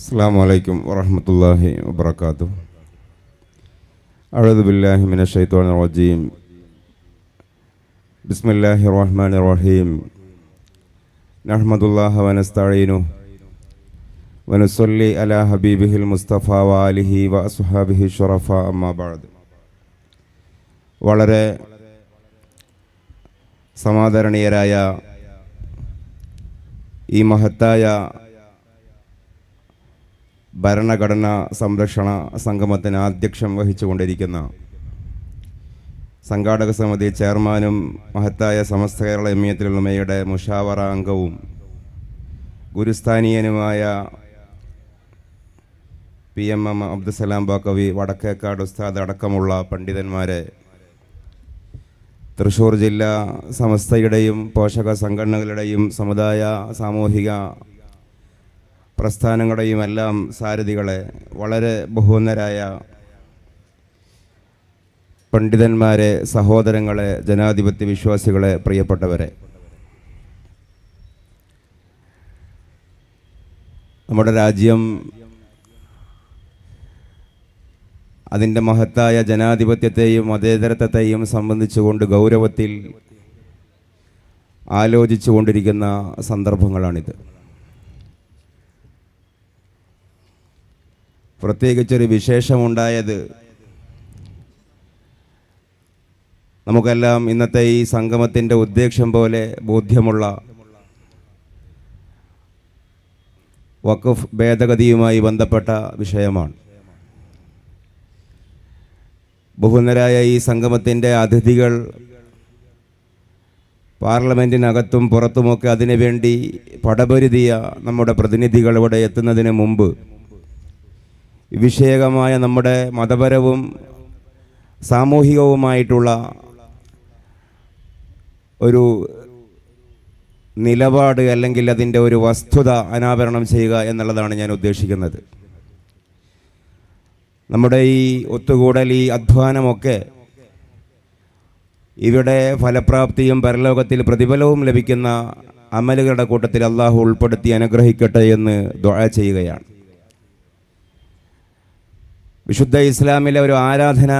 അസ്സാം വലൈക്കും വറഹമത്തല്ലാഹി വാബർക്കാത്തു അഴുദുബില്ലാഹി മിന ഷൈത്വാൻ റജീം. ബിസ്മില്ലാഹി റഹ്മാൻ റഹീം. നഹ്മദുല്ലാഹ വനസ്തഴീനു വനുസൊല്ലി അല ഹബീബിഹിൽ മുസ്തഫ വാലിഹി വ സുഹാബിഹി ഷുറഫ അമ്മാബാദ് വളരെ സമാദരണീയരായ ഈ മഹത്തായ ഭരണഘടനാ സംരക്ഷണ സംഗമത്തിന് ആധ്യക്ഷം വഹിച്ചുകൊണ്ടിരിക്കുന്ന സംഘാടക സമിതി ചെയർമാനും മഹത്തായ സമസ്ത കേരള എമ്മിയത്തിലുള്ളമയുടെ മുഷാവറ അംഗവും ഗുരുസ്ഥാനീയനുമായ P M M Abdussalam Baqavi Vadakkekad ഉസ്താദ് അടക്കമുള്ള പണ്ഡിതന്മാരെ തൃശ്ശൂർ ജില്ലാ സമസ്തയുടെയും പോഷക സംഘടനകളുടെയും സമുദായ സാമൂഹിക പ്രസ്ഥാനങ്ങളുടെയും എല്ലാം സാരഥികളെ വളരെ ബഹുവന്നരായ പണ്ഡിതന്മാരെ സഹോദരങ്ങളെ ജനാധിപത്യ വിശ്വാസികളെ പ്രിയപ്പെട്ടവരെ. നമ്മുടെ രാജ്യം അതിന്റെ മഹത്തായ ജനാധിപത്യത്തെയും മതേതരത്വത്തെയും സംബന്ധിച്ചുകൊണ്ട് ഗൗരവത്തിൽ ആലോചിച്ചു കൊണ്ടിരിക്കുന്ന സന്ദർഭങ്ങളാണിത്. പ്രത്യേകിച്ചൊരു വിശേഷമുണ്ടായത് നമുക്കെല്ലാം ഇന്നത്തെ ഈ സംഗമത്തിന്റെ ഉദ്ദേശം പോലെ ബോധ്യമുള്ള വഖഫ് ഭേദഗതിയുമായി ബന്ധപ്പെട്ട വിഷയമാണ്. ബഹുന്നരായ ഈ സംഗമത്തിന്റെ അതിഥികൾ പാർലമെന്റിനകത്തും പുറത്തുമൊക്കെ അതിനുവേണ്ടി പടപൊരുതിയ നമ്മുടെ പ്രതിനിധികൾ ഇവിടെ എത്തുന്നതിന് മുമ്പ് വിഷയകമായ നമ്മുടെ മതപരവും സാമൂഹികവുമായിട്ടുള്ള ഒരു നിലപാട് അല്ലെങ്കിൽ അതിന്റെ ഒരു വസ്തുത അനാവരണം ചെയ്യുക എന്നുള്ളതാണ് ഞാൻ ഉദ്ദേശിക്കുന്നത്. നമ്മുടെ ഈ ഒത്തുകൂടൽ ഈ അധ്വാനമൊക്കെ ഇവിടെ ഫലപ്രാപ്തിയും പരലോകത്തിൽ പ്രതിഫലവും ലഭിക്കുന്ന അമലുകളുടെ കൂട്ടത്തിൽ അള്ളാഹു ഉൾപ്പെടുത്തി അനുഗ്രഹിക്കട്ടെ എന്ന് ദുആ ചെയ്യുകയാണ്. വിശുദ്ധ ഇസ്ലാമിലെ ഒരു ആരാധന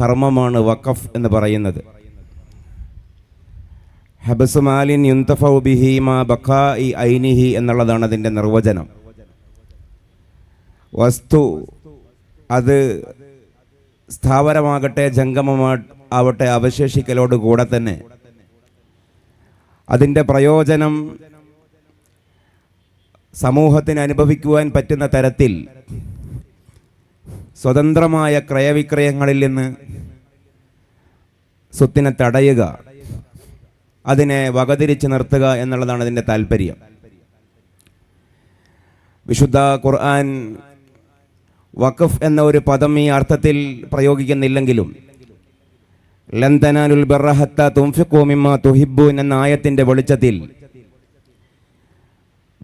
കർമ്മമാണ് വഖഫ് എന്ന് പറയുന്നത്. ഹബസ് മാലിൻ യുന്തഫൗ ബിഹി മാ ബഖാ ഇ ഐനിഹി എന്നുള്ളതാണ് അതിന്റെ നിർവചനം. വസ്തു അത് സ്ഥാപനമാകട്ടെ ജംഗമമാ ആവട്ടെ അവശേഷിക്കലോട് കൂടെ തന്നെ. അതിന്റെ പ്രയോജനം സമൂഹത്തിന് അനുഭവിക്കുവാൻ പറ്റുന്ന തരത്തിൽ സ്വതന്ത്രമായ ക്രയവിക്രയങ്ങളിൽ നിന്ന് സ്വത്തിനെ തടയുക അതിനെ വകതിരിച്ച് നിർത്തുക എന്നുള്ളതാണ് അതിന്റെ താല്പര്യം വിശുദ്ധ ഖുർആൻ വഖഫ് എന്ന ഒരു പദം ഈ അർത്ഥത്തിൽ പ്രയോഗിക്കുന്നില്ലെങ്കിലും ലന്തനാൽ ബറഹത്ത തുംഫിക്കോമിമ്മ തുഹിബൂൻ എന്ന ആയത്തിന്റെ വെളിച്ചത്തിൽ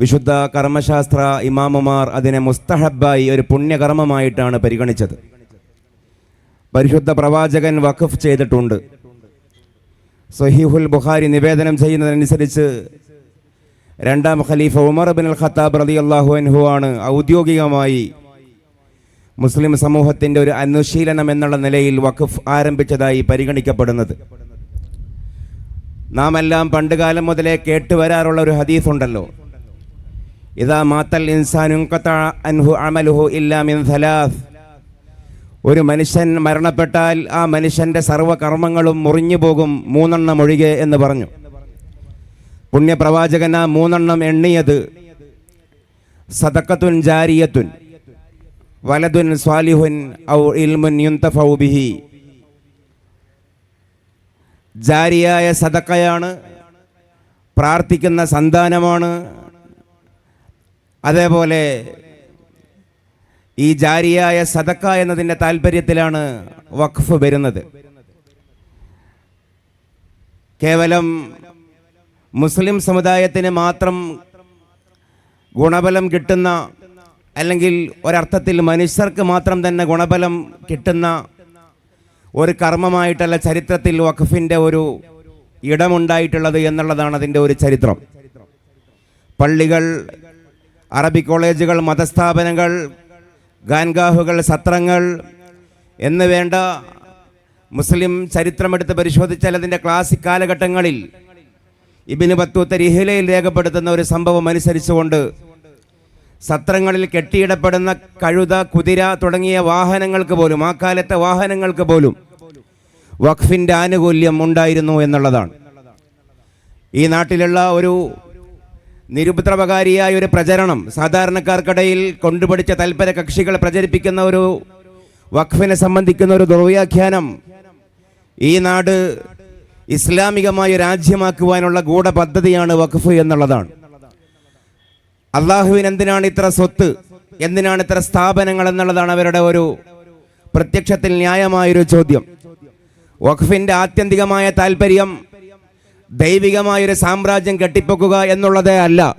വിശുദ്ധ കർമ്മശാസ്ത്ര ഇമാമുമാർ അതിനെ മുസ്തഹബായി ഒരു പുണ്യകർമ്മമായിട്ടാണ് പരിഗണിച്ചത്. പരിശുദ്ധ പ്രവാചകൻ വഖഫ് ചെയ്തിട്ടുണ്ട്. സഹീഹുൽ ബുഖാരി നിവേദനം ചെയ്യുന്നതനുസരിച്ച് രണ്ടാം ഖലീഫ ഉമർ ബിൻ അൽ ഖത്താബ് റതി അള്ളാഹു അൻഹു ആണ് ഔദ്യോഗികമായി മുസ്ലിം സമൂഹത്തിന്റെ ഒരു അനുശീലനം എന്നുള്ള നിലയിൽ വഖഫ് ആരംഭിച്ചതായി പരിഗണിക്കപ്പെടുന്നത്. നാം എല്ലാം പണ്ടുകാലം മുതലേ കേട്ടുവരാറുള്ള ഒരു ഹദീസ് ഉണ്ടല്ലോ ഇതാ മാത്തൽ ഇൻസാനു അൻഹു അമലുഹു ഇല്ലാ മിൻ ഥലാസ് ഒരു മനുഷ്യൻ മരണപ്പെട്ടാൽ ആ മനുഷ്യന്റെ സർവകർമ്മങ്ങളും മുറിഞ്ഞു പോകും മൂന്നെണ്ണം ഒഴികെ എന്ന് പറഞ്ഞു. പുണ്യപ്രവാചകൻ ആ മൂന്നെണ്ണം എണ്ണിയത് സതക്കത്തുൻ ജാരിയത്തുൻ വലതുൻ സ്വാലിഹുൻ ഔ ഇൽമുൻ യുന്തഫൗ ബിഹി. ജാരിയായ സതക്കയാണ് പ്രാർത്ഥിക്കുന്ന സന്താനമാണ് അതേപോലെ ഈ ജാരിയായ സദക്ക എന്നതിന്റെ താല്പര്യത്തിലാണ് വഖഫ് വരുന്നത്. കേവലം മുസ്ലിം സമുദായത്തിന് മാത്രം ഗുണബലം കിട്ടുന്ന അല്ലെങ്കിൽ ഒരർത്ഥത്തിൽ മനുഷ്യർക്ക് മാത്രം തന്നെ ഗുണബലം കിട്ടുന്ന ഒരു കർമ്മമായിട്ടല്ല ചരിത്രത്തിൽ വഖഫിന്റെ ഒരു ഇടമുണ്ടായിട്ടുള്ളത് എന്നുള്ളതാണ് അതിന്റെ ഒരു ചരിത്രം. പള്ളികൾ അറബി കോളേജുകൾ മതസ്ഥാപനങ്ങൾ ഗാൻഗാഹുകൾ സത്രങ്ങൾ എന്ന് വേണ്ട മുസ്ലിം ചരിത്രമെടുത്ത് പരിശോധിച്ചാൽ അതിന്റെ ക്ലാസിക് കാലഘട്ടങ്ങളിൽ ഇബിന് ബത്തൂത്ത രിഹിലയിൽ രേഖപ്പെടുത്തുന്ന ഒരു സംഭവം അനുസരിച്ചുകൊണ്ട് സത്രങ്ങളിൽ കെട്ടിയിടപ്പെടുന്ന കഴുത കുതിര തുടങ്ങിയ വാഹനങ്ങൾക്ക് പോലും ആ കാലത്തെ വാഹനങ്ങൾക്ക് പോലും വഖഫിന്റെ ആനുകൂല്യം ഉണ്ടായിരുന്നു എന്നുള്ളതാണ്. ഈ നാട്ടിലുള്ള ഒരു നിരുപദ്രവകാരിയായ ഒരു പ്രചരണം സാധാരണക്കാർക്കിടയിൽ കൊണ്ടുപിടിച്ച തൽപര കക്ഷികൾ പ്രചരിപ്പിക്കുന്ന ഒരു വഖഫിനെ സംബന്ധിക്കുന്ന ഒരു ദുർവ്യാഖ്യാനം ഈ നാട് ഇസ്ലാമികമായി രാജ്യമാക്കുവാനുള്ള ഗൂഢപദ്ധതിയാണ് വഖഫ് എന്നുള്ളതാണ്. അള്ളാഹുവിന് എന്തിനാണ് ഇത്ര സ്വത്ത്? എന്തിനാണ് ഇത്ര സ്ഥാപനങ്ങൾ എന്നുള്ളതാണ് അവരുടെ ഒരു പ്രത്യക്ഷത്തിൽ ന്യായമായൊരു ചോദ്യം. വഖഫിന്റെ ആത്യന്തികമായ താല്പര്യം ദൈവികമായൊരു സാമ്രാജ്യം കെട്ടിപ്പൊക്കുക എന്നുള്ളതേ അല്ല.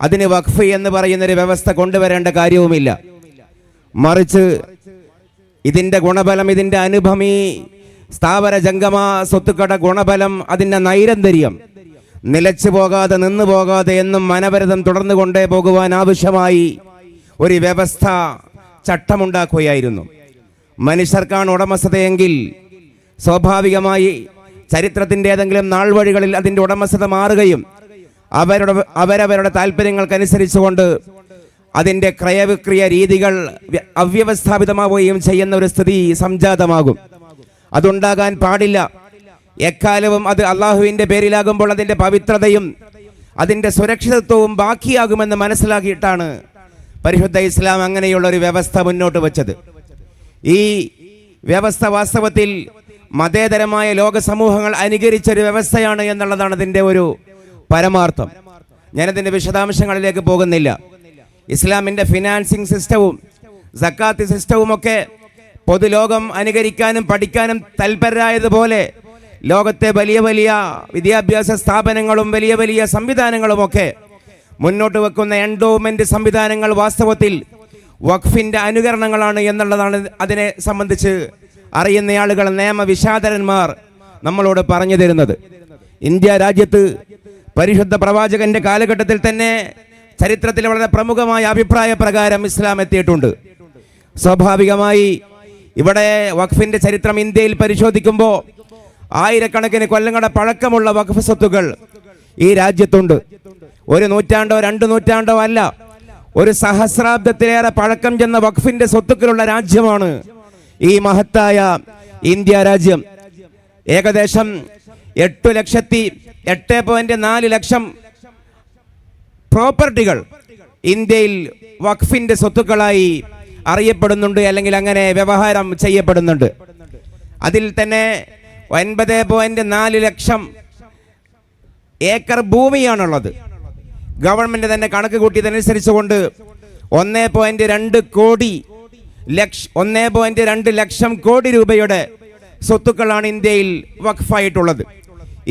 അതിന് വഖഫ് എന്ന് പറയുന്നൊരു വ്യവസ്ഥ കൊണ്ടുവരേണ്ട കാര്യവുമില്ല. മറിച്ച് ഇതിന്റെ ഗുണഫലം ഇതിന്റെ അനുഭമി സ്ഥാപന ജംഗമ സ്വത്തുക്കളുടെ ഗുണഫലം അതിന്റെ നൈരന്തര്യം നിലച്ചു പോകാതെ നിന്നു പോകാതെ എന്നും മനവരതം തുടർന്നു കൊണ്ടേ പോകുവാൻ ആവശ്യമായി ഒരു വ്യവസ്ഥ ചട്ടമുണ്ടാക്കുകയായിരുന്നു. മനുഷ്യർക്കാണ് ഉടമസ്ഥതയെങ്കിൽ സ്വാഭാവികമായി ചരിത്രത്തിന്റെ ഏതെങ്കിലും നാൾ വഴികളിൽ അതിന്റെ ഉടമസ്ഥത മാറുകയും അവരുടെ അവരവരുടെ താല്പര്യങ്ങൾക്കനുസരിച്ചുകൊണ്ട് അതിന്റെ ക്രയവിക്രിയ രീതികൾ വ്യ- അവ്യവസ്ഥാപിതമാവുകയും ചെയ്യുന്ന ഒരു സ്ഥിതി സംജാതമാകും. അതുണ്ടാകാൻ പാടില്ല. എക്കാലവും അത് അള്ളാഹുവിന്റെ പേരിലാകുമ്പോൾ അതിന്റെ പവിത്രതയും അതിന്റെ സുരക്ഷിതത്വവും ബാക്കിയാകുമെന്ന് മനസ്സിലാക്കിയിട്ടാണ് പരിശുദ്ധ ഇസ്ലാം അങ്ങനെയുള്ള ഒരു വ്യവസ്ഥ മുന്നോട്ട് വച്ചത്. ഈ വ്യവസ്ഥ വാസ്തവത്തിൽ മതേതരമായ ലോക സമൂഹങ്ങൾ അനുകരിച്ച ഒരു വ്യവസ്ഥയാണ് എന്നുള്ളതാണ് അതിന്റെ ഒരു പരമാർത്ഥം. ഞാനതിന്റെ വിശദാംശങ്ങളിലേക്ക് പോകുന്നില്ല. ഇസ്ലാമിന്റെ ഫിനാൻസിങ് സിസ്റ്റവും സക്കാത്ത് സിസ്റ്റവും ഒക്കെ പൊതുലോകം അനുകരിക്കാനും പഠിക്കാനും തൽപരരായതുപോലെ ലോകത്തെ വലിയ വലിയ വിദ്യാഭ്യാസ സ്ഥാപനങ്ങളും വലിയ വലിയ സംവിധാനങ്ങളുമൊക്കെ മുന്നോട്ട് വെക്കുന്ന എൻഡോമെന്റ് സംവിധാനങ്ങൾ വാസ്തവത്തിൽ വഖഫിന്റെ അനുകരണങ്ങളാണ് എന്നുള്ളതാണ് അതിനെ സംബന്ധിച്ച് അറിയുന്ന ആളുകൾ നിയമവിശാദരന്മാർ നമ്മളോട് പറഞ്ഞു തരുന്നത്. ഇന്ത്യ രാജ്യത്ത് പരിശുദ്ധ പ്രവാചകന്റെ കാലഘട്ടത്തിൽ തന്നെ ചരിത്രത്തിൽ വളരെ പ്രമുഖമായ അഭിപ്രായ പ്രകാരം ഇസ്ലാം എത്തിയിട്ടുണ്ട്. സ്വാഭാവികമായി ഇവിടെ വഖഫിന്റെ ചരിത്രം ഇന്ത്യയിൽ പരിശോധിക്കുമ്പോൾ ആയിരക്കണക്കിന് കൊല്ലങ്ങളുടെ പഴക്കമുള്ള വഖഫ് സ്വത്തുകൾ ഈ രാജ്യത്തുണ്ട്. ഒരു നൂറ്റാണ്ടോ രണ്ട് നൂറ്റാണ്ടോ അല്ല ഒരു സഹസ്രാബ്ദത്തിലേറെ പഴക്കം ചെന്ന വഖഫിന്റെ സ്വത്തുക്കളുള്ള രാജ്യമാണ് ഈ മഹത്തായ ഇന്ത്യ രാജ്യം ഏകദേശം എട്ടു ലക്ഷത്തി എട്ട് പോയിന്റ് നാല് ലക്ഷം പ്രോപ്പർട്ടികൾ ഇന്ത്യയിൽ വഖഫിന്റെ സ്വത്തുക്കളായി അറിയപ്പെടുന്നുണ്ട് അല്ലെങ്കിൽ അങ്ങനെ വ്യവഹാരം ചെയ്യപ്പെടുന്നുണ്ട്. അതിൽ തന്നെ ഒൻപത് പോയിന്റ് നാല് ലക്ഷം ഏക്കർ ഭൂമിയാണുള്ളത്. ഗവൺമെന്റ് തന്നെ കണക്ക് കൂട്ടിയതനുസരിച്ചുകൊണ്ട് ഒന്ന് പോയിന്റ് രണ്ട് കോടി ലക്ഷ ഒന്ന് പോയിന്റ് രണ്ട് ലക്ഷം കോടി രൂപയുടെ സ്വത്തുക്കളാണ് ഇന്ത്യയിൽ വഖഫായിട്ടുള്ളത്.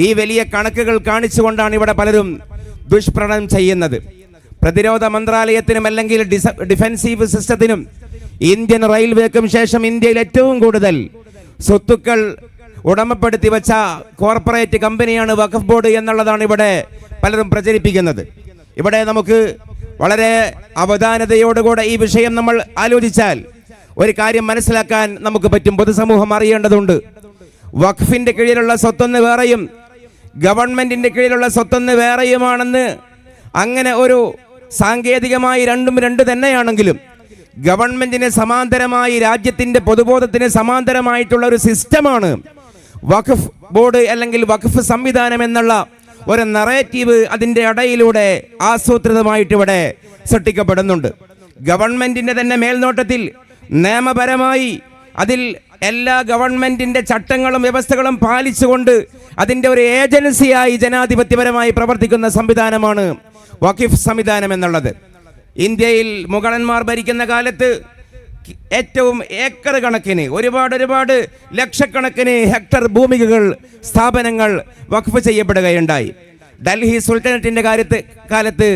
ഈ വലിയ കണക്കുകൾ കാണിച്ചുകൊണ്ടാണ് ഇവിടെ പലരും ദുഷ്പ്രണം ചെയ്യുന്നത്. പ്രതിരോധ മന്ത്രാലയത്തിനും അല്ലെങ്കിൽ ഡിഫൻസീവ് സിസ്റ്റത്തിനും ഇന്ത്യൻ റെയിൽവേക്കും ശേഷം ഇന്ത്യയിൽ ഏറ്റവും കൂടുതൽ സ്വത്തുക്കൾ ഉടമപ്പെടുത്തി വെച്ച കോർപ്പറേറ്റ് കമ്പനിയാണ് വഖഫ് ബോർഡ് എന്നുള്ളതാണ് ഇവിടെ പലരും പ്രചരിപ്പിക്കുന്നത്. ഇവിടെ നമുക്ക് വളരെ അവധാനതയോടുകൂടെ ഈ വിഷയം നമ്മൾ ആലോചിച്ചാൽ ഒരു കാര്യം മനസ്സിലാക്കാൻ നമുക്ക് പറ്റും. പൊതുസമൂഹം അറിയേണ്ടതുണ്ട്. വഖഫിന്റെ കീഴിലുള്ള സ്വത്തൊന്ന് വേറെയും ഗവൺമെന്റിന്റെ കീഴിലുള്ള സ്വത്തൊന്ന് വേറെയുമാണെന്ന് അങ്ങനെ ഒരു സാങ്കേതികമായി രണ്ടും രണ്ട് തന്നെയാണെങ്കിലും ഗവൺമെന്റിന് സമാന്തരമായി രാജ്യത്തിന്റെ പൊതുബോധത്തിന് സമാന്തരമായിട്ടുള്ള ഒരു സിസ്റ്റമാണ് വഖഫ് ബോർഡ് അല്ലെങ്കിൽ വഖഫ് സംവിധാനം എന്നുള്ള ഒരു നറേറ്റീവ് അതിന്റെ ഇടയിലൂടെ ആസൂത്രിതമായിട്ട് ഇവിടെ സൃഷ്ടിക്കപ്പെടുന്നുണ്ട്. ഗവൺമെന്റിന്റെ തന്നെ മേൽനോട്ടത്തിൽ നിയമപരമായി അതിൽ എല്ലാ ഗവൺമെന്റിന്റെ ചട്ടങ്ങളും വ്യവസ്ഥകളും പാലിച്ചുകൊണ്ട് അതിന്റെ ഒരു ഏജൻസിയായി ജനാധിപത്യപരമായി പ്രവർത്തിക്കുന്ന സംവിധാനമാണ് വഖിഫ് സംവിധാനം എന്നുള്ളത്. ഇന്ത്യയിൽ മുഗളന്മാർ ഭരിക്കുന്ന കാലത്ത് ഏറ്റവും ഏക്കർ കണക്കിന് ഒരുപാട് ഒരുപാട് ലക്ഷക്കണക്കിന് ഹെക്ടർ ഭൂമികകൾ സ്ഥാപനങ്ങൾ വഖഫ് ചെയ്യപ്പെടുകയുണ്ടായി. ഡൽഹി സുൽത്താനറ്റിന്റെ കാര്യത്ത് കാലത്ത്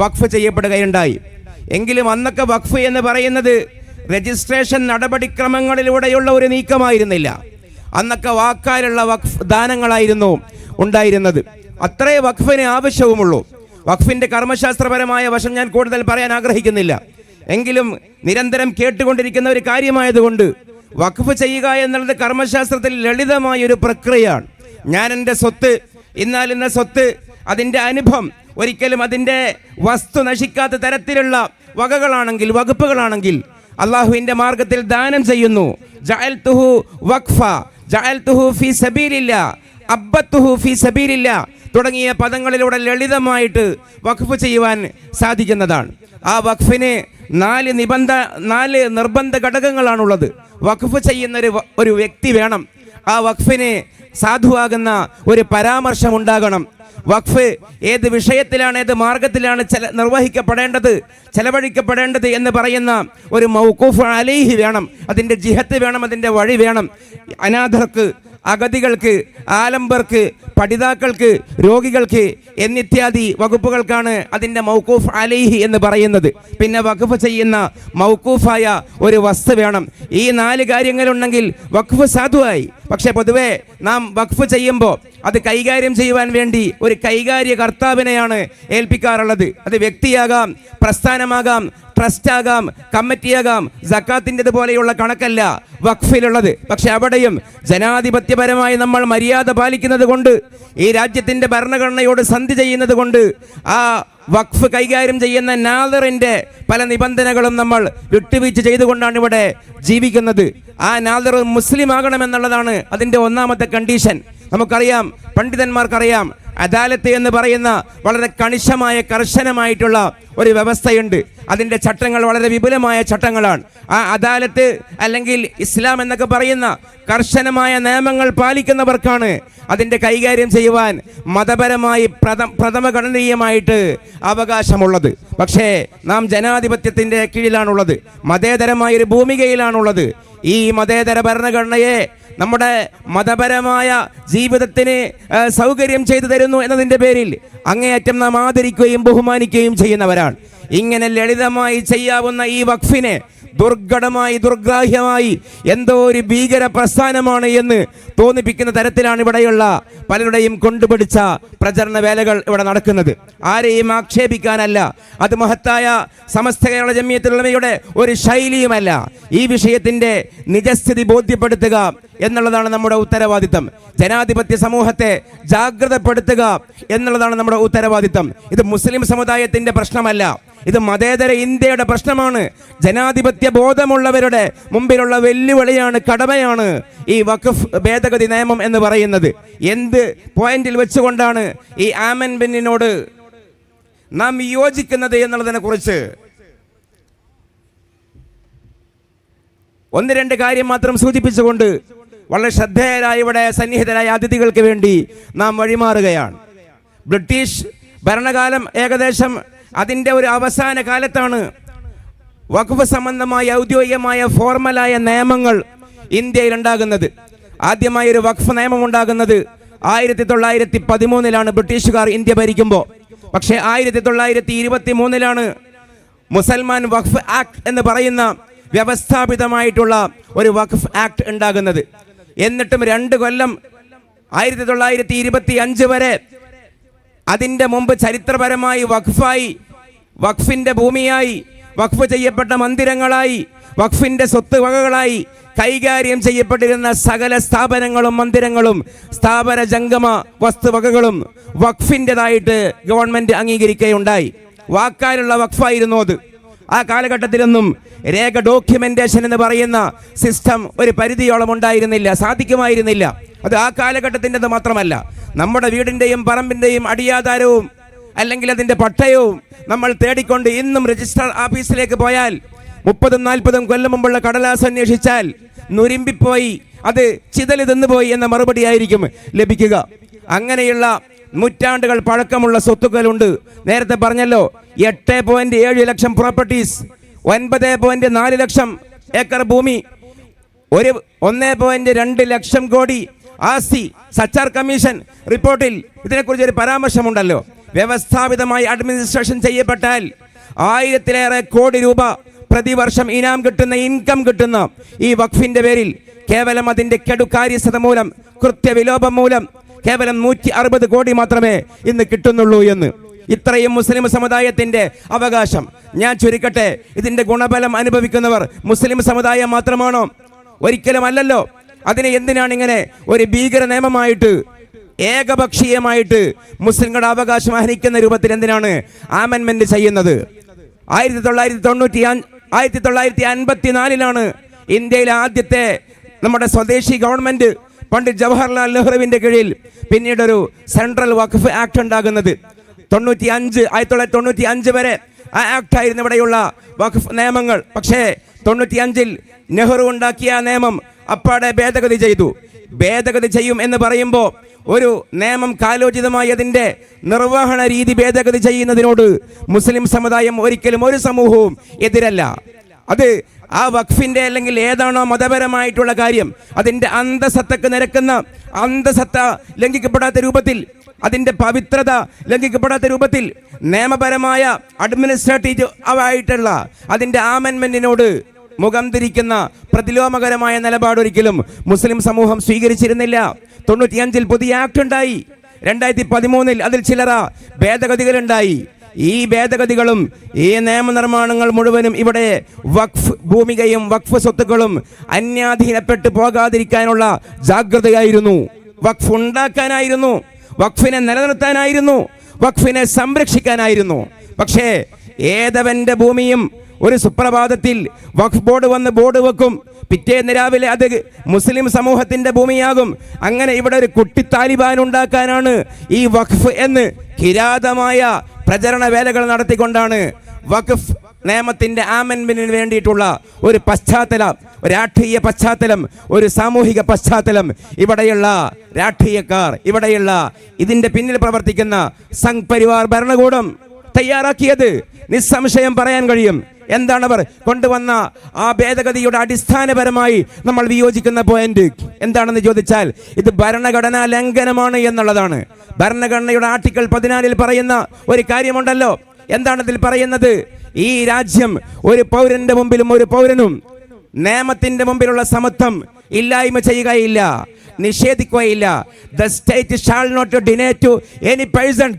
വഖഫ് ചെയ്യപ്പെടുകയുണ്ടായി. എങ്കിലും അന്നൊക്കെ വഖഫ് എന്ന് പറയുന്നത് രജിസ്ട്രേഷൻ നടപടിക്രമങ്ങളിലൂടെയുള്ള ഒരു നീക്കമായിരുന്നില്ല. അന്നൊക്കെ വാക്കാലുള്ള വഖഫ് ദാനങ്ങളായിരുന്നു ഉണ്ടായിരുന്നത്. അത്രേ വഖഫിന് ആവശ്യവുമുള്ളൂ. വഖഫിന്റെ കർമ്മശാസ്ത്രപരമായ വശം ഞാൻ കൂടുതൽ പറയാൻ ആഗ്രഹിക്കുന്നില്ല. എങ്കിലും നിരന്തരം കേട്ടുകൊണ്ടിരിക്കുന്ന ഒരു കാര്യമായതുകൊണ്ട് വഖഫ് ചെയ്യുക എന്നുള്ളത് കർമ്മശാസ്ത്രത്തിൽ ലളിതമായ ഒരു പ്രക്രിയയാണ്. ഞാൻ എന്റെ സ്വത്ത് ഇന്നാൽ ഇന്ന സ്വത്ത് അതിന്റെ അനുഭവം ഒരിക്കലും അതിന്റെ വസ്തു നശിക്കാത്ത തരത്തിലുള്ള വകകളാണെങ്കിൽ വകുപ്പുകളാണെങ്കിൽ അള്ളാഹുവിന്റെ മാർഗത്തിൽ ദാനം ചെയ്യുന്നു. വഖഫ തുടങ്ങിയ പദങ്ങളിലൂടെ ലളിതമായിട്ട് വഖഫ് ചെയ്യുവാൻ സാധിക്കുന്നതാണ്. ആ വഖഫിന് നാല് നിബന്ധ നാല് നിർബന്ധ ഘടകങ്ങളാണുള്ളത്. വഖഫ് ചെയ്യുന്ന ഒരു ഒരു വ്യക്തി വേണം. ആ വഖഫിന് സാധുവാകുന്ന ഒരു പരാമർശം ഉണ്ടാകണം വഖഫ് ഏത് വിഷയത്തിലാണ് ഏത് മാർഗത്തിലാണ് ചെല നിർവഹിക്കപ്പെടേണ്ടത് ചെലവഴിക്കപ്പെടേണ്ടത് എന്ന് പറയുന്ന ഒരു മൗക്കൂഫ് അലേഹി വേണം അതിന്റെ ജിഹത്ത് വേണം അതിന്റെ വഴി വേണം. അനാഥർക്ക് അഗതികൾക്ക് ആലംബർക്ക് പഠിതാക്കൾക്ക് രോഗികൾക്ക് എന്നിത്യാദി വകുപ്പുകൾക്കാണ് അതിന്റെ മൗക്കൂഫ് അലൈഹി എന്ന് പറയുന്നത്. പിന്നെ വഖഫ് ചെയ്യുന്ന മൗക്കൂഫായ ഒരു വസ്തു വേണം. ഈ നാല് കാര്യങ്ങളുണ്ടെങ്കിൽ വഖഫ് സാധുവായി. പക്ഷേ പൊതുവെ നാം വഖഫ് ചെയ്യുമ്പോൾ അത് കൈകാര്യം ചെയ്യുവാൻ വേണ്ടി ഒരു കൈകാര്യ കർത്താവിനെയാണ് ഏൽപ്പിക്കാറുള്ളത്. അത് വ്യക്തിയാകാം പ്രസ്ഥാനമാകാം ട്രസ്റ്റ് ആകാം കമ്മിറ്റിയാകാം ജക്കാത്തിന്റെത് പോലെയുള്ള കണക്കല്ല വഖഫിലുള്ളത്. പക്ഷെ അവിടെയും ജനാധിപത്യപരമായി നമ്മൾ മര്യാദ പാലിക്കുന്നത് കൊണ്ട് ഈ രാജ്യത്തിന്റെ ഭരണഘടനയോട് സന്ധി ചെയ്യുന്നത് കൊണ്ട് ആ വഖഫ് കൈകാര്യം ചെയ്യുന്ന നാദറിന്റെ പല നിബന്ധനകളും നമ്മൾ വിട്ടുവീഴ്ച ചെയ്തുകൊണ്ടാണ് ഇവിടെ ജീവിക്കുന്നത്. ആ നാദർ മുസ്ലിം ആകണമെന്നുള്ളതാണ് അതിന്റെ ഒന്നാമത്തെ കണ്ടീഷൻ നമുക്കറിയാം പണ്ഡിതന്മാർക്കറിയാം അദാലത്ത് എന്ന് പറയുന്ന വളരെ കണിശമായ കർശനമായിട്ടുള്ള ഒരു വ്യവസ്ഥയുണ്ട്. അതിന്റെ ചട്ടങ്ങൾ വളരെ വിപുലമായ ചട്ടങ്ങളാണ്. ആ അദാലത്ത് അല്ലെങ്കിൽ ഇസ്ലാം എന്നൊക്കെ പറയുന്ന കർശനമായ നിയമങ്ങൾ പാലിക്കുന്നവർക്കാണ് അതിന്റെ കൈകാര്യം ചെയ്യുവാൻ മതപരമായി പ്രഥമ പ്രഥമഗണനീയമായിട്ട് അവകാശമുള്ളത്. പക്ഷേ നാം ജനാധിപത്യത്തിന്റെ കീഴിലാണുള്ളത്. മതേതരമായ ഒരു ഭൂമികയിലാണുള്ളത്. ഈ മതേതര ഭരണഘടനയെ നമ്മുടെ മതപരമായ ജീവിതത്തിന് സൗകര്യം ചെയ്തു എന്നതിന്റെ പേരിൽ അങ്ങേയറ്റം നാം ആദരിക്കുകയും ബഹുമാനിക്കുകയും ചെയ്യുന്നവരാണ്. ഇങ്ങനെ ലളിതമായി ചെയ്യാവുന്ന ഈ വഖഫിനെ ദുർഘടമായി ദുർഗ്രാഹ്യമായി എന്തോ ഒരു ഭീകര പ്രസ്ഥാനമാണ് എന്ന് തോന്നിപ്പിക്കുന്ന തരത്തിലാണ് ഇവിടെയുള്ള പലരുടെയും കൊണ്ടുപിടിച്ച പ്രചരണ വേലകൾ ഇവിടെ നടക്കുന്നത്. ആരെയും ആക്ഷേപിക്കാനല്ല. അത് മഹത്തായ സമസ്ത കേരള ജമ്മിയത്തിലുള്ളവയുടെ ഒരു ശൈലിയുമല്ല. ഈ വിഷയത്തിന്റെ നിജസ്ഥിതി ബോധ്യപ്പെടുത്തുക എന്നുള്ളതാണ് നമ്മുടെ ഉത്തരവാദിത്തം. ജനാധിപത്യ സമൂഹത്തെ ജാഗ്രതപ്പെടുത്തുക എന്നുള്ളതാണ് നമ്മുടെ ഉത്തരവാദിത്തം. ഇത് മുസ്ലിം സമുദായത്തിന്റെ പ്രശ്നമല്ല. ഇത് മതേതര ഇന്ത്യയുടെ പ്രശ്നമാണ്. ജനാധിപത്യ ബോധമുള്ളവരുടെ മുമ്പിലുള്ള വെല്ലുവിളിയാണ് കടമയാണ് ഈ വഖഫ് ഭേദഗതി നിയമം എന്ന് പറയുന്നത്. എന്ത് പോയിന്റിൽ വെച്ചുകൊണ്ടാണ് ഈ ആമൻ ബെന്നിനോട് നാം യോജിക്കുന്നത് എന്നുള്ളതിനെ കുറിച്ച്? ഒന്ന് രണ്ട് കാര്യം മാത്രം സൂചിപ്പിച്ചുകൊണ്ട് വളരെ ശ്രദ്ധേയരായ ഇവിടെ സന്നിഹിതരായ അതിഥികൾക്ക് വേണ്ടി നാം വഴിമാറുകയാണ്. ബ്രിട്ടീഷ് ഭരണകാലം ഏകദേശം അതിന്റെ ഒരു അവസാന കാലത്താണ് വഖഫ് സംബന്ധമായ ഔദ്യോഗികമായ ഫോർമലായ നിയമങ്ങൾ ഇന്ത്യയിൽ ഉണ്ടാകുന്നത്. ആദ്യമായി ഒരു വഖഫ് നിയമം ഉണ്ടാകുന്നത് ആയിരത്തി തൊള്ളായിരത്തി പതിമൂന്നിലാണ് ബ്രിട്ടീഷുകാർ ഇന്ത്യ ഭരിക്കുമ്പോൾ. പക്ഷേ ആയിരത്തി തൊള്ളായിരത്തി ഇരുപത്തി മൂന്നിലാണ് മുസൽമാൻ വഖഫ് ആക്ട് എന്ന് പറയുന്ന വ്യവസ്ഥാപിതമായിട്ടുള്ള ഒരു വഖഫ് ആക്ട് ഉണ്ടാകുന്നത്. എന്നിട്ടും രണ്ട് കൊല്ലം ആയിരത്തി തൊള്ളായിരത്തി ഇരുപത്തി അഞ്ച് വരെ അതിന്റെ മുമ്പ് ചരിത്രപരമായി വഖഫായി വഖഫിന്റെ ഭൂമിയായി വഖഫ് ചെയ്യപ്പെട്ട മന്ദിരങ്ങളായി വഖഫിന്റെ സ്വത്ത് വകകളായി കൈകാര്യം ചെയ്യപ്പെട്ടിരുന്ന സകല സ്ഥാപനങ്ങളും മന്ദിരങ്ങളും സ്ഥാപന ജംഗമ വസ്തുവകകളും വഖഫിന്റെതായിട്ട് ഗവൺമെന്റ് അംഗീകരിക്കുകയുണ്ടായി. വാക്കാലുള്ള വഖഫായിരുന്നു അത്. ആ കാലഘട്ടത്തിലൊന്നും രേഖ ഡോക്യുമെന്റേഷൻ എന്ന് പറയുന്ന സിസ്റ്റം ഒരു പരിധിയോളം ഉണ്ടായിരുന്നില്ല സാധിക്കുമായിരുന്നില്ല. അത് ആ കാലഘട്ടത്തിന്റെത് മാത്രമല്ല. നമ്മുടെ വീടിന്റെയും പറമ്പിന്റെയും അടിയാധാരവും അല്ലെങ്കിൽ അതിന്റെ പട്ടയവും നമ്മൾ തേടിക്കൊണ്ട് ഇന്നും രജിസ്റ്റർ ഓഫീസിലേക്ക് പോയാൽ മുപ്പതും നാൽപ്പതും കൊല്ലം മുമ്പുള്ള കടലാസ് അന്വേഷിച്ചാൽ നുരുമ്പിപ്പോയി അത് ചിതൽ തിന്നുപോയി എന്ന മറുപടി ആയിരിക്കും ലഭിക്കുക. അങ്ങനെയുള്ള നൂറ്റാണ്ടുകൾ പഴക്കമുള്ള സ്വത്തുക്കളുണ്ട്. നേരത്തെ പറഞ്ഞല്ലോ എട്ട് പോയിന്റ് ഏഴ് ലക്ഷം പ്രോപ്പർട്ടീസ് ഒൻപത് പോയിന്റ് നാല് ലക്ഷം ഏക്കർ ഭൂമി ഒരു ഒന്ന് പോയിന്റ് രണ്ട് ലക്ഷം കോടി ആസ്തി സച്ചാർ കമ്മീഷൻ റിപ്പോർട്ടിൽ ഇതിനെക്കുറിച്ച് ഒരു പരാമർശമുണ്ടല്ലോ. വ്യവസ്ഥാപിതമായി അഡ്മിനിസ്ട്രേഷൻ ചെയ്യപ്പെട്ടാൽ ആയിരത്തിലേറെ കോടി രൂപ പ്രതിവർഷം ഇനാം കിട്ടുന്ന ഇൻകം കിട്ടുന്ന ഈ വഖഫിന്റെ പേരിൽ കേവലം അതിന്റെ കെടുകാര്യസ്ഥത മൂലം കൃത്യവിലോപം മൂലം കേവലം നൂറ്റി അറുപത് കോടി മാത്രമേ ഇന്ന് കിട്ടുന്നുള്ളൂ എന്ന്. ഇത്രയും മുസ്ലിം സമുദായത്തിന്റെ അവകാശം. ഞാൻ ചുരുക്കട്ടെ ഇതിന്റെ ഗുണഫലം അനുഭവിക്കുന്നവർ മുസ്ലിം സമുദായം മാത്രമാണോ? ഒരിക്കലും അല്ലല്ലോ. അതിനെ എന്തിനാണ് ഇങ്ങനെ ഒരു ഭീകര നിയമമായിട്ട് ഏകപക്ഷീയമായിട്ട് മുസ്ലിങ്ങളുടെ അവകാശം ഹനിക്കുന്ന രൂപത്തിൽ എന്തിനാണ് ആമൻമെന്റ് ചെയ്യുന്നത്? ആയിരത്തി തൊള്ളായിരത്തി തൊണ്ണൂറ്റി ആയിരത്തി തൊള്ളായിരത്തി അൻപത്തിനാലിലാണ് ഇന്ത്യയിലെ ആദ്യത്തെ നമ്മുടെ സ്വദേശി ഗവൺമെന്റ് പണ്ഡിറ്റ് ജവഹർലാൽ നെഹ്റുവിന്റെ കീഴിൽ പിന്നീട് ഒരു സെൻട്രൽ വഖഫ് ആക്ട് ഉണ്ടാകുന്നത്. തൊണ്ണൂറ്റി അഞ്ച് ആയിരത്തി തൊള്ളായിരത്തി തൊണ്ണൂറ്റി അഞ്ച് വരെ ആ ആക്ട് ആയിരുന്നു ഇവിടെയുള്ള വഖഫ് നിയമങ്ങൾ. പക്ഷേ തൊണ്ണൂറ്റി അഞ്ചിൽ നെഹ്റു ഉണ്ടാക്കിയ നിയമം അപ്പാടെ ഭേദഗതി ചെയ്തു. ഭേദഗതി ചെയ്യും എന്ന് പറയുമ്പോൾ ഒരു നിയമം കാലോചിതമായി അതിന്റെ നിർവഹണ രീതി ഭേദഗതി ചെയ്യുന്നതിനോട് മുസ്ലിം സമുദായം ഒരിക്കലും ഒരു സമൂഹവും എതിരല്ല. അത് ആ വഖഫിന്റെ അല്ലെങ്കിൽ ഏതാണോ മതപരമായിട്ടുള്ള കാര്യം അതിന്റെ അന്തസത്തക്ക് നിരക്കുന്ന അന്തസത്ത ലംഘിക്കപ്പെടാത്ത രൂപത്തിൽ അതിന്റെ പവിത്രത ലംഘിക്കപ്പെടാത്ത രൂപത്തിൽ നിയമപരമായ അഡ്മിനിസ്ട്രേറ്റീവ് ആയിട്ടുള്ള അതിന്റെ ആമൻമെന്റിനോട് മുഖം തിരിക്കുന്ന പ്രതിലോമകരമായ നിലപാടൊരിക്കലും മുസ്ലിം സമൂഹം സ്വീകരിച്ചിരുന്നില്ല. തൊണ്ണൂറ്റിയഞ്ചിൽ പുതിയ ആക്ട് ഉണ്ടായി. രണ്ടായിരത്തി പതിമൂന്നിൽ അതിൽ ചിലറ ഭേദഗതികളുണ്ടായി. ഈ ഭേദഗതികളും ഈ നിയമനിർമ്മാണങ്ങൾ മുഴുവനും ഇവിടെ വഖഫ് ഭൂമികയും വഖഫ് സ്വത്തുക്കളും അന്യാധീനപ്പെട്ടു പോകാതിരിക്കാനുള്ള ജാഗ്രതയായിരുന്നു. വഖഫ് ഉണ്ടാക്കാനായിരുന്നു. വഖഫിനെ നിലനിർത്താനായിരുന്നു. വഖഫിനെ സംരക്ഷിക്കാനായിരുന്നു. പക്ഷേ ഏതവന്റെ ഭൂമിയും ഒരു സുപ്രഭാതത്തിൽ വഖഫ് ബോർഡ് വന്ന് ബോർഡ് വെക്കും. പിറ്റേന്ന് രാവിലെ അത് മുസ്ലിം സമൂഹത്തിന്റെ ഭൂമിയാകും. അങ്ങനെ ഇവിടെ ഒരു കുട്ടി താലിബാൻ ഉണ്ടാക്കാനാണ് ഈ വഖഫ് എന്ന് കിരാതമായ പ്രചരണ വേലകൾ നടത്തിക്കൊണ്ടാണ് വഖഫ് നിയമത്തിന്റെ ആമൻമെന്റിന് വേണ്ടിയിട്ടുള്ള ഒരു പശ്ചാത്തലം രാഷ്ട്രീയ പശ്ചാത്തലം ഒരു സാമൂഹിക പശ്ചാത്തലം ഇവിടെയുള്ള രാഷ്ട്രീയക്കാർ ഇവിടെയുള്ള ഇതിന്റെ പിന്നിൽ പ്രവർത്തിക്കുന്ന സംഘ് പരിവാർ ഭരണകൂടം തയ്യാറാക്കിയത്. നിസ്സംശയം പറയാൻ കഴിയും. എന്താണ് അവർ കൊണ്ടുവന്ന ആ ഭേദഗതിയുടെ അടിസ്ഥാനപരമായി നമ്മൾ വിയോജിക്കുന്ന പോയിന്റ് എന്താണെന്ന് ചോദിച്ചാൽ ഇത് ഭരണഘടനാ ലംഘനമാണ് എന്നുള്ളതാണ്. ഭരണഘടനയുടെ ആർട്ടിക്കിൾ പതിനാലിൽ പറയുന്ന ഒരു കാര്യമുണ്ടല്ലോ. എന്താണ് ഇതിൽ പറയുന്നത്? ഈ രാജ്യം ഒരു പൗരന്റെ മുമ്പിലും ഒരു പൗരനും നിയമത്തിന്റെ മുമ്പിലുള്ള സമത്വം ഇല്ലായ്മ ചെയ്യുകയില്ല നിഷേധിക്കുകയില്ല. The state shall not deny to any person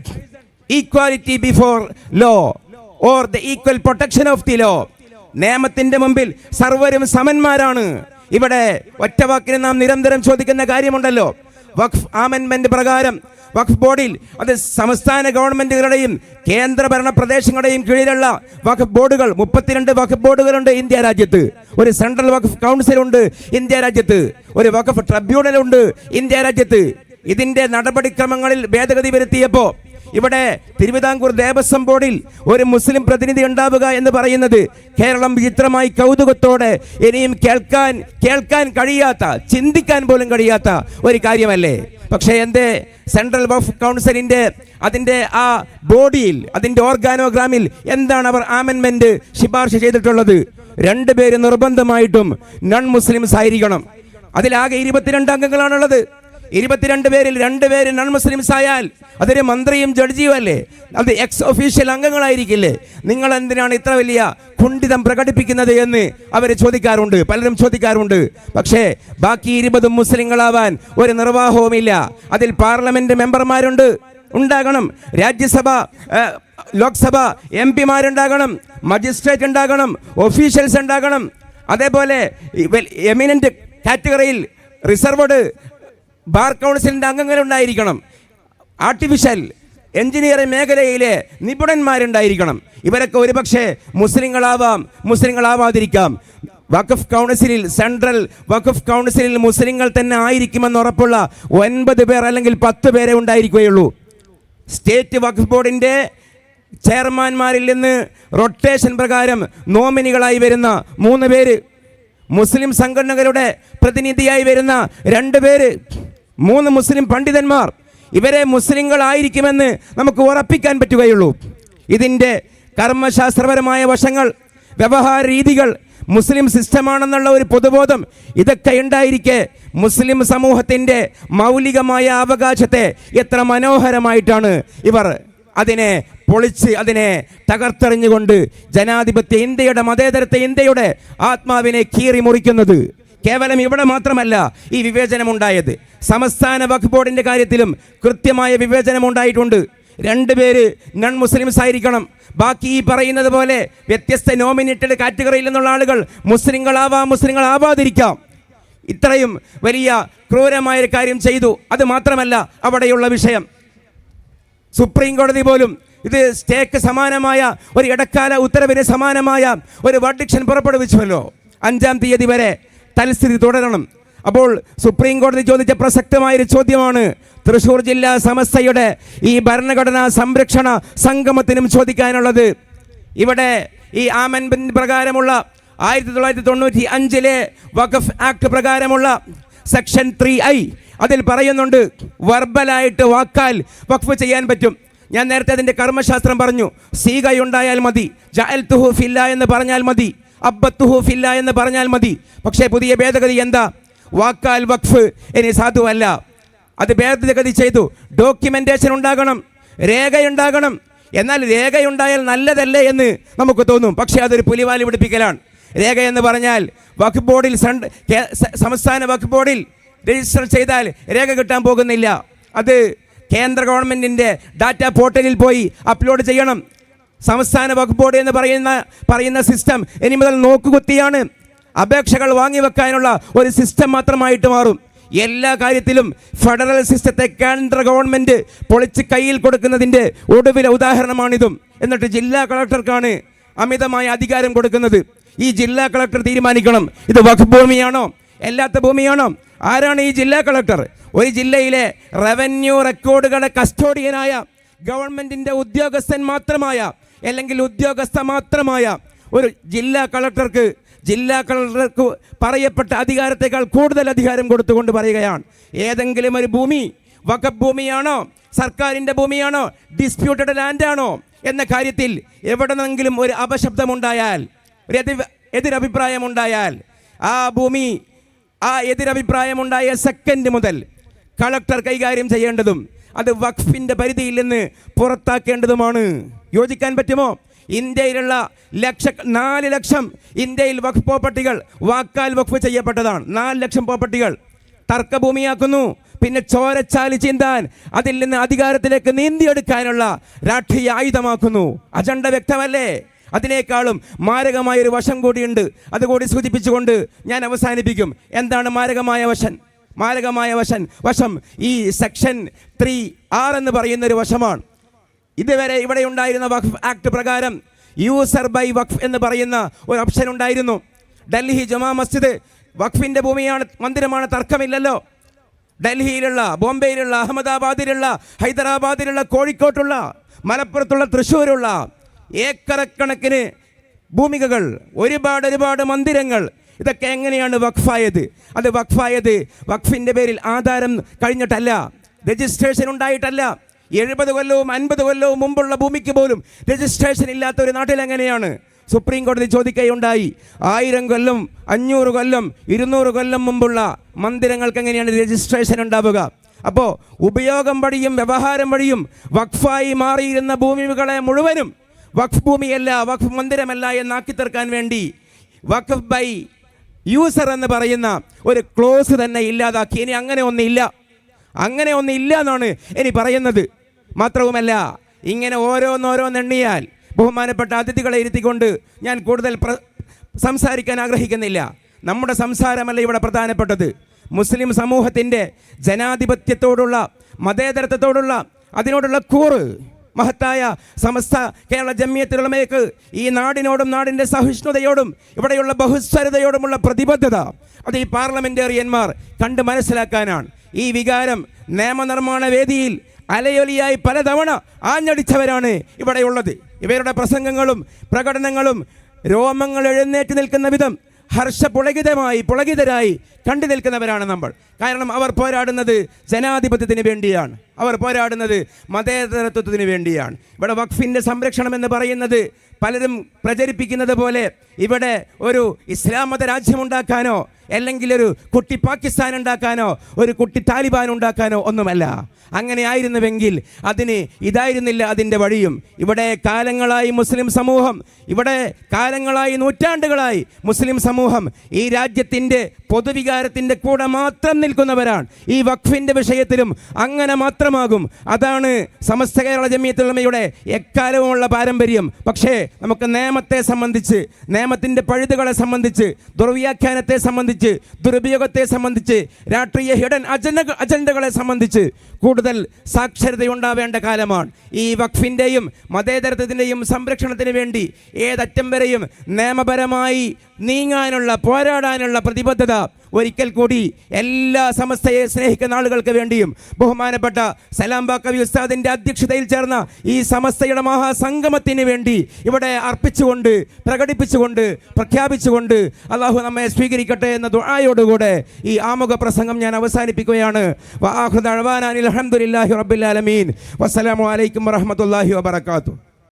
equality before law or the equal protection of the law നിയമത്തിന്റെ മുമ്പിൽ സർവരും സമന്മാരാണ്. ഇവിടെ ഒറ്റവാക്കിന് നാം നിരന്തരം ചോദിക്കുന്ന കാര്യമുണ്ടല്ലോ. വഖഫ് ആമെൻമെന്റ് പ്രകാരം വഖഫ് ബോർഡിൽ അത് സംസ്ഥാന ഗവൺമെന്റുകളുടെയും കേന്ദ്രഭരണ പ്രദേശങ്ങളുടെയും കീഴിലുള്ള വഖഫ് ബോർഡുകൾ മുപ്പത്തിരണ്ട് വഖഫ് ബോർഡുകളുണ്ട് ഇന്ത്യ രാജ്യത്ത്. ഒരു സെൻട്രൽ വഖഫ് കൗൺസിൽ ഉണ്ട് ഇന്ത്യ രാജ്യത്ത്. ഒരു വഖഫ് ട്രിബ്യൂണൽ ഉണ്ട് ഇന്ത്യ രാജ്യത്ത്. ഇതിന്റെ നടപടിക്രമങ്ങളിൽ ഭേദഗതി വരുത്തിയപ്പോൾ ഇവിടെ തിരുവിതാംകൂർ ദേവസ്വം ബോർഡിൽ ഒരു മുസ്ലിം പ്രതിനിധി ഉണ്ടാവുക എന്ന് പറയുന്നത് കേരളം വിചിത്രമായി കൗതുകത്തോടെ ഇനിയും കേൾക്കാൻ കേൾക്കാൻ കഴിയാത്ത ചിന്തിക്കാൻ പോലും കഴിയാത്ത ഒരു കാര്യമല്ലേ? പക്ഷേ എന്റെ സെൻട്രൽ വഫ് കൗൺസിലിന്റെ അതിന്റെ ആ ബോഡിയിൽ അതിന്റെ ഓർഗാനോഗ്രാമിൽ എന്താണ് അവർ ആമെൻമെന്റ് ശുപാർശ ചെയ്തിട്ടുള്ളത്? രണ്ടുപേര് നിർബന്ധമായിട്ടും നൺ മുസ്ലിംസ് ആയിരിക്കണം. അതിലാകെ ഇരുപത്തിരണ്ട് അംഗങ്ങളാണുള്ളത്. ഇരുപത്തിരണ്ട് പേരിൽ രണ്ട് പേര് നോൺ മുസ്ലിംസ് ആയാൽ അതൊരു മന്ത്രിയും ജഡ്ജിയും അല്ലേ? അത് എക്സ് ഒഫീഷ്യൽ അംഗങ്ങളായിരിക്കില്ലേ? നിങ്ങൾ എന്തിനാണ് ഇത്ര വലിയ കുണ്ഠിതം പ്രകടിപ്പിക്കുന്നത് എന്ന് അവർ ചോദിക്കാറുണ്ട്. പലരും ചോദിക്കാറുണ്ട്. പക്ഷേ ബാക്കി ഇരുപതും മുസ്ലിങ്ങളാവാൻ ഒരു നിർവാഹവുമില്ല. അതിൽ പാർലമെന്റ് മെമ്പർമാരുണ്ട്. ഉണ്ടാകണം. രാജ്യസഭ ലോക്സഭ എം പിമാരുണ്ടാകണം. മജിസ്ട്രേറ്റ് ഉണ്ടാകണം. ഒഫീഷ്യൽസ് ഉണ്ടാകണം. അതേപോലെ എമിനന്റ് കാറ്റഗറിയിൽ റിസർവ്ഡ് ബാർ കൗൺസിലിന്റെ അംഗങ്ങളുണ്ടായിരിക്കണം ആർട്ടിഫിഷ്യൽ എഞ്ചിനീയറിംഗ് മേഖലയിലെ നിപുണന്മാരുണ്ടായിരിക്കണം. ഇവരൊക്കെ ഒരുപക്ഷെ മുസ്ലിങ്ങളാവാം മുസ്ലിങ്ങളാവാതിരിക്കാം. വഖഫ് കൗൺസിലിൽ സെൻട്രൽ വഖഫ് കൗൺസിലിൽ മുസ്ലിങ്ങൾ തന്നെ ആയിരിക്കുമെന്ന് ഉറപ്പുള്ള ഒൻപത് പേർ അല്ലെങ്കിൽ പത്ത് പേരെ ഉണ്ടായിരിക്കുകയുള്ളൂ. സ്റ്റേറ്റ് വഖഫ് ബോർഡിന്റെ ചെയർമാൻമാരിൽ നിന്ന് റൊട്ടേഷൻ പ്രകാരം നോമിനികളായി വരുന്ന മൂന്ന് പേര് മുസ്ലിം സംഘടനകളുടെ പ്രതിനിധിയായി വരുന്ന രണ്ട് പേര് മൂന്ന് മുസ്ലിം പണ്ഡിതന്മാർ ഇവരെ മുസ്ലിങ്ങളായിരിക്കുമെന്ന് നമുക്ക് ഉറപ്പിക്കാൻ പറ്റുകയുള്ളൂ. ഇതിന്റെ കർമ്മശാസ്ത്രപരമായ വശങ്ങൾ വ്യവഹാര രീതികൾ മുസ്ലിം സിസ്റ്റമാണെന്നുള്ള ഒരു പൊതുബോധം ഇതൊക്കെ ഉണ്ടായിരിക്കെ മുസ്ലിം സമൂഹത്തിന്റെ മൗലികമായ അവകാശത്തെ എത്ര മനോഹരമായിട്ടാണ് ഇവർ അതിനെ പൊളിച്ച് അതിനെ തകർത്തെറിഞ്ഞുകൊണ്ട് ജനാധിപത്യ ഇന്ത്യയുടെ മതേതരത്തെ ഇന്ത്യയുടെ ആത്മാവിനെ കീറി മുറിക്കുന്നത് കേവലം ഇവിടെ മാത്രമല്ല ഈ വിവേചനം ഉണ്ടായത് സംസ്ഥാന വഖഫ് ബോർഡിന്റെ കാര്യത്തിലും കൃത്യമായ വിവേചനം ഉണ്ടായിട്ടുണ്ട് രണ്ടുപേര് നൺ മുസ്ലിംസ് ആയിരിക്കണം. ബാക്കി ഈ പറയുന്നത് പോലെ വ്യത്യസ്ത നോമിനേറ്റഡ് കാറ്റഗറിയിൽ നിന്നുള്ള ആളുകൾ മുസ്ലിങ്ങളാവാം മുസ്ലിങ്ങളാവാതിരിക്കാം. ഇത്രയും വലിയ ക്രൂരമായൊരു കാര്യം ചെയ്തു. അത് മാത്രമല്ല അവിടെയുള്ള വിഷയം. സുപ്രീം കോടതി പോലും ഇത് സ്റ്റേക്ക് സമാനമായ ഒരു ഇടക്കാല ഉത്തരവിന് സമാനമായ ഒരു വർഡിക്ഷൻ പുറപ്പെടുവിച്ചുവല്ലോ. അഞ്ചാം തീയതി വരെ തൽസ്ഥിതി തുടരണം. അപ്പോൾ സുപ്രീം കോടതി ചോദിച്ച പ്രസക്തമായ ഒരു ചോദ്യമാണ്. തൃശൂർ ജില്ലാ സമസ്തയുടെ ഈ ഭരണഘടനാ സംരക്ഷണ സംഗമത്തിനും ചോദിക്കാനുള്ളത്. ഇവിടെ ഈ ആമൻ പ്രകാരമുള്ള ആയിരത്തി തൊള്ളായിരത്തി തൊണ്ണൂറ്റി അഞ്ചിലെ വഖഫ് ആക്ട് പ്രകാരമുള്ള സെക്ഷൻ ത്രീ ഐ അതിൽ പറയുന്നുണ്ട് വർബലായിട്ട് വാക്കാൽ വഖഫ് ചെയ്യാൻ പറ്റും. ഞാൻ നേരത്തെ അതിന്റെ കർമ്മശാസ്ത്രം പറഞ്ഞു. സീകയുണ്ടായാൽ മതി ജഅൽ തുഹു ഫില്ല എന്ന് പറഞ്ഞാൽ മതി. അബ്ബത്തുഹു ഫില്ല എന്ന് പറഞ്ഞാൽ മതി. പക്ഷേ പുതിയ ഭേദഗതി എന്താ? വാക്കാൽ വഖഫ് ഇനി സാധുവല്ല. അത് ഭേദഗതി ചെയ്തു. ഡോക്യുമെന്റേഷൻ ഉണ്ടാകണം. രേഖയുണ്ടാകണം. എന്നാൽ രേഖയുണ്ടായാൽ നല്ലതല്ലേ എന്ന് നമുക്ക് തോന്നും. പക്ഷേ അതൊരു പുലിവാലി പിടിപ്പിക്കലാണ്. രേഖ എന്ന് പറഞ്ഞാൽ വഖഫ് ബോർഡിൽ സംസ്ഥാന വഖഫ് ബോർഡിൽ രജിസ്റ്റർ ചെയ്താൽ രേഖ കിട്ടാൻ പോകുന്നില്ല. അത് കേന്ദ്ര ഗവൺമെന്റിന്റെ ഡാറ്റ പോർട്ടലിൽ പോയി അപ്ലോഡ് ചെയ്യണം. സംസ്ഥാന വഖഫ് ബോർഡ് എന്ന് പറയുന്ന പറയുന്ന സിസ്റ്റം ഇനി മുതൽ നോക്കുകുത്തിയാണ്. അപേക്ഷകൾ വാങ്ങിവെക്കാനുള്ള ഒരു സിസ്റ്റം മാത്രമായിട്ട് മാറും. എല്ലാ കാര്യത്തിലും ഫെഡറൽ സിസ്റ്റത്തെ കേന്ദ്ര ഗവൺമെന്റ് പൊളിച്ച് കയ്യിൽ കൊടുക്കുന്നതിന്റെ ഒടുവിലെ ഉദാഹരണമാണിതും. എന്നിട്ട് ജില്ലാ കളക്ടർക്കാണ് അമിതമായ അധികാരം കൊടുക്കുന്നത്. ഈ ജില്ലാ കളക്ടർ തീരുമാനിക്കണം. ഇത് വഖഫ് ഭൂമിയാണോ? അല്ലാത്ത ഭൂമിയാണോ? ആരാണ് ഈ ജില്ലാ കളക്ടർ? ഒരു ജില്ലയിലെ റവന്യൂ റെക്കോർഡുകളുടെ കസ്റ്റോഡിയനായ ഗവൺമെന്റിന്റെ ഉദ്യോഗസ്ഥൻ മാത്രമായ അല്ലെങ്കിൽ ഉദ്യോഗസ്ഥ മാത്രമായ ഒരു ജില്ലാ കളക്ടർക്ക് ജില്ലാ കളക്ടർക്ക് പറയപ്പെട്ട അധികാരത്തേക്കാൾ കൂടുതൽ അധികാരം കൊടുത്തുകൊണ്ട് പറയുകയാണ്. ഏതെങ്കിലും ഒരു ഭൂമി വഖഫ് ഭൂമിയാണോ സർക്കാരിന്റെ ഭൂമിയാണോ ഡിസ്പ്യൂട്ടഡ് ലാൻഡാണോ എന്ന കാര്യത്തിൽ എവിടെന്നെങ്കിലും ഒരു അപശബ്ദമുണ്ടായാൽ ഒരു എതി എതിരഭിപ്രായമുണ്ടായാൽ ആ ഭൂമി ആ എതിരഭിപ്രായമുണ്ടായ സെക്കൻഡ് മുതൽ കളക്ടർ കൈകാര്യം ചെയ്യേണ്ടതും അത് വഖഫിന്റെ പരിധിയിൽ നിന്ന് പുറത്താക്കേണ്ടതുമാണ്. യോജിക്കാൻ പറ്റുമോ? ഇന്ത്യയിലുള്ള ലക്ഷ നാല് ലക്ഷം ഇന്ത്യയിൽ വഖഫ് പ്രോപ്പർട്ടികൾ വാക്കാൽ വഖഫ് ചെയ്യപ്പെട്ടതാണ്. നാല് ലക്ഷം പ്രോപ്പർട്ടികൾ തർക്കഭൂമിയാക്കുന്നു. പിന്നെ ചോരച്ചാലി ചിന്താൻ അതിൽ നിന്ന് അധികാരത്തിലേക്ക് നീന്തിയെടുക്കാനുള്ള രാഷ്ട്രീയ ആയുധമാക്കുന്നു. അജണ്ട വ്യക്തമല്ലേ? അതിനേക്കാളും മാരകമായ ഒരു വശം കൂടിയുണ്ട്. അതുകൂടി സൂചിപ്പിച്ചുകൊണ്ട് ഞാൻ അവസാനിപ്പിക്കും. എന്താണ് മാരകമായ വശൻ മാരകമായ വശൻ വശം ഈ സെക്ഷൻ ത്രീ ആർ എന്ന് പറയുന്ന ഒരു വശമാണ്. ഇതുവരെ ഇവിടെ ഉണ്ടായിരുന്ന വഖഫ് ആക്ട് പ്രകാരം യൂസർ ബൈ വഖഫ് എന്ന് പറയുന്ന ഒരു ഓപ്ഷൻ ഉണ്ടായിരുന്നു. ഡൽഹി ജമാ മസ്ജിദ് വഖഫിന്റെ ഭൂമിയാണ് മന്ദിരമാണ് തർക്കമില്ലല്ലോ. ഡൽഹിയിലുള്ള ബോംബെയിലുള്ള അഹമ്മദാബാദിലുള്ള ഹൈദരാബാദിലുള്ള കോഴിക്കോട്ടുള്ള മലപ്പുറത്തുള്ള തൃശ്ശൂരുള്ള ഏക്കറക്കണക്കിന് ഭൂമികകൾ ഒരുപാട് ഒരുപാട് മന്ദിരങ്ങൾ. ഇതൊക്കെ എങ്ങനെയാണ് വഖഫായത്? അത് വഖഫായത് വഖഫിന്റെ പേരിൽ ആധാരം കഴിഞ്ഞിട്ടല്ല രജിസ്ട്രേഷൻ ഉണ്ടായിട്ടല്ല. എഴുപത് കൊല്ലവും അൻപത് കൊല്ലവും മുമ്പുള്ള ഭൂമിക്ക് പോലും രജിസ്ട്രേഷൻ ഇല്ലാത്ത ഒരു നാട്ടിൽ എങ്ങനെയാണ് സുപ്രീം കോടതി ചോദിക്കുകയുണ്ടായി. ആയിരം കൊല്ലം അഞ്ഞൂറ് കൊല്ലം ഇരുന്നൂറ് കൊല്ലം മുമ്പുള്ള മന്ദിരങ്ങൾക്ക് എങ്ങനെയാണ് രജിസ്ട്രേഷൻ ഉണ്ടാവുക? അപ്പോൾ ഉപയോഗം വഴിയും വ്യവഹാരം വഴിയും വഖഫായി മാറിയിരുന്ന ഭൂമികളെ മുഴുവനും വഖഫ് ഭൂമിയല്ല വഖഫ് മന്ദിരമല്ല എന്നാക്കി തീർക്കാൻ വേണ്ടി വഖഫ് ബൈ യൂസർ എന്ന് പറയുന്ന ഒരു ക്ലോസ് തന്നെ ഇല്ലാതാക്കി. ഇനി അങ്ങനെ ഒന്നില്ല അങ്ങനെ ഒന്നില്ല എന്നാണ് ഇനി പറയുന്നത്. മാത്രവുമല്ല ഇങ്ങനെ ഓരോന്നോരോന്നെണ്ണിയാൽ ബഹുമാനപ്പെട്ട അതിഥികളെ ഇരുത്തിക്കൊണ്ട് ഞാൻ കൂടുതൽ സംസാരിക്കാൻ ആഗ്രഹിക്കുന്നില്ല. നമ്മുടെ സംസാരമല്ല ഇവിടെ പ്രധാനപ്പെട്ടത്. മുസ്ലിം സമൂഹത്തിന്റെ ജനാധിപത്യത്തോടുള്ള മതേതരത്വത്തോടുള്ള അതിനോടുള്ള കൂറ് മഹത്തായ സമസ്ത കേരള ജമ്മിയത്തിലുള്ളമേക്ക് ഈ നാടിനോടും നാടിന്റെ സഹിഷ്ണുതയോടും ഇവിടെയുള്ള ബഹുസ്വരതയോടുമുള്ള പ്രതിബദ്ധത അത് ഈ പാർലമെന്റേറിയന്മാർ കണ്ട് മനസ്സിലാക്കാനാണ്. ഈ വികാരം നിയമനിർമ്മാണ വേദിയിൽ അലയൊലിയായി പലതവണ ആഞ്ഞടിച്ചവരാണ് ഇവിടെയുള്ളത്. ഇവരുടെ പ്രസംഗങ്ങളും പ്രകടനങ്ങളും രോമങ്ങൾ എഴുന്നേറ്റ് നിൽക്കുന്ന വിധം ഹർഷപുളകിതമായി പുളകിതരായി കണ്ടു നിൽക്കുന്നവരാണ് നമ്മൾ. കാരണം അവർ പോരാടുന്നത് ജനാധിപത്യത്തിന് വേണ്ടിയാണ്. അവർ പോരാടുന്നത് മതേതരത്വത്തിന് വേണ്ടിയാണ്. ഇവിടെ വഖഫിന്റെ സംരക്ഷണം എന്ന് പറയുന്നത് പലരും പ്രചരിപ്പിക്കുന്നത് പോലെ ഇവിടെ ഒരു ഇസ്ലാം മത രാജ്യമുണ്ടാക്കാനോ അല്ലെങ്കിൽ ഒരു കുട്ടി പാകിസ്ഥാൻ ഉണ്ടാക്കാനോ ഒരു കുട്ടി താലിബാൻ ഉണ്ടാക്കാനോ ഒന്നുമല്ല. അങ്ങനെ ആയിരുന്നുവെങ്കിൽ അതിന് ഇതായിരുന്നില്ല അതിന്റെ വഴിയും. ഇവിടെ കാലങ്ങളായി മുസ്ലിം സമൂഹം ഇവിടെ കാലങ്ങളായി നൂറ്റാണ്ടുകളായി മുസ്ലിം സമൂഹം ഈ രാജ്യത്തിന്റെ പൊതുവികാരത്തിന്റെ കൂടെ മാത്രം നിൽക്കുന്നവരാണ്. ഈ വഖഫിന്റെ വിഷയത്തിലും അങ്ങനെ മാത്രമാകും. അതാണ് സമസ്ത കേരള ജമിയത്തുള്ളമയുടെ എക്കാലവുമുള്ള പാരമ്പര്യം. പക്ഷേ നമുക്ക് നിയമത്തെ സംബന്ധിച്ച് നിയമത്തിന്റെ പഴുതുകളെ സംബന്ധിച്ച് ദുർവ്യാഖ്യാനത്തെ സംബന്ധിച്ച് ദുരുപയോഗത്തെ സംബന്ധിച്ച് രാഷ്ട്രീയ ഹിഡൻ അജണ്ട അജണ്ടകളെ സംബന്ധിച്ച് കൂടുതൽ സാക്ഷരതയുണ്ടാവേണ്ട കാലമാണ്. ഈ വഖഫിന്റെയും മതേതരത്വത്തിന്റെയും സംരക്ഷണത്തിന് വേണ്ടി ഏതറ്റം വരെയും നിയമപരമായി നീങ്ങാനുള്ള പോരാടാനുള്ള പ്രതിബദ്ധത ഒരിക്കൽ കൂടി എല്ലാ സമസ്തയെ സ്നേഹിക്കുന്ന ആളുകൾക്ക് വേണ്ടിയും ബഹുമാനപ്പെട്ട സലാം ബാക്കവി ഉസ്താദിന്റെ അധ്യക്ഷതയിൽ ചേർന്ന ഈ സമസ്തയുടെ മഹാസംഗമത്തിന് വേണ്ടി ഇവിടെ അർപ്പിച്ചുകൊണ്ട് പ്രകടിപ്പിച്ചുകൊണ്ട് പ്രഖ്യാപിച്ചുകൊണ്ട് അള്ളാഹു നമ്മെ സ്വീകരിക്കട്ടെ എന്ന ദുആയോടുകൂടെ ഈ ആമുഖ പ്രസംഗം ഞാൻ അവസാനിപ്പിക്കുകയാണ്. അലഹമുല്ലാഹി റബ്ബുലാലമീൻ വസ്സലാമലൈക്കും ഹംദുലില്ലാഹി റബ്ബിൽ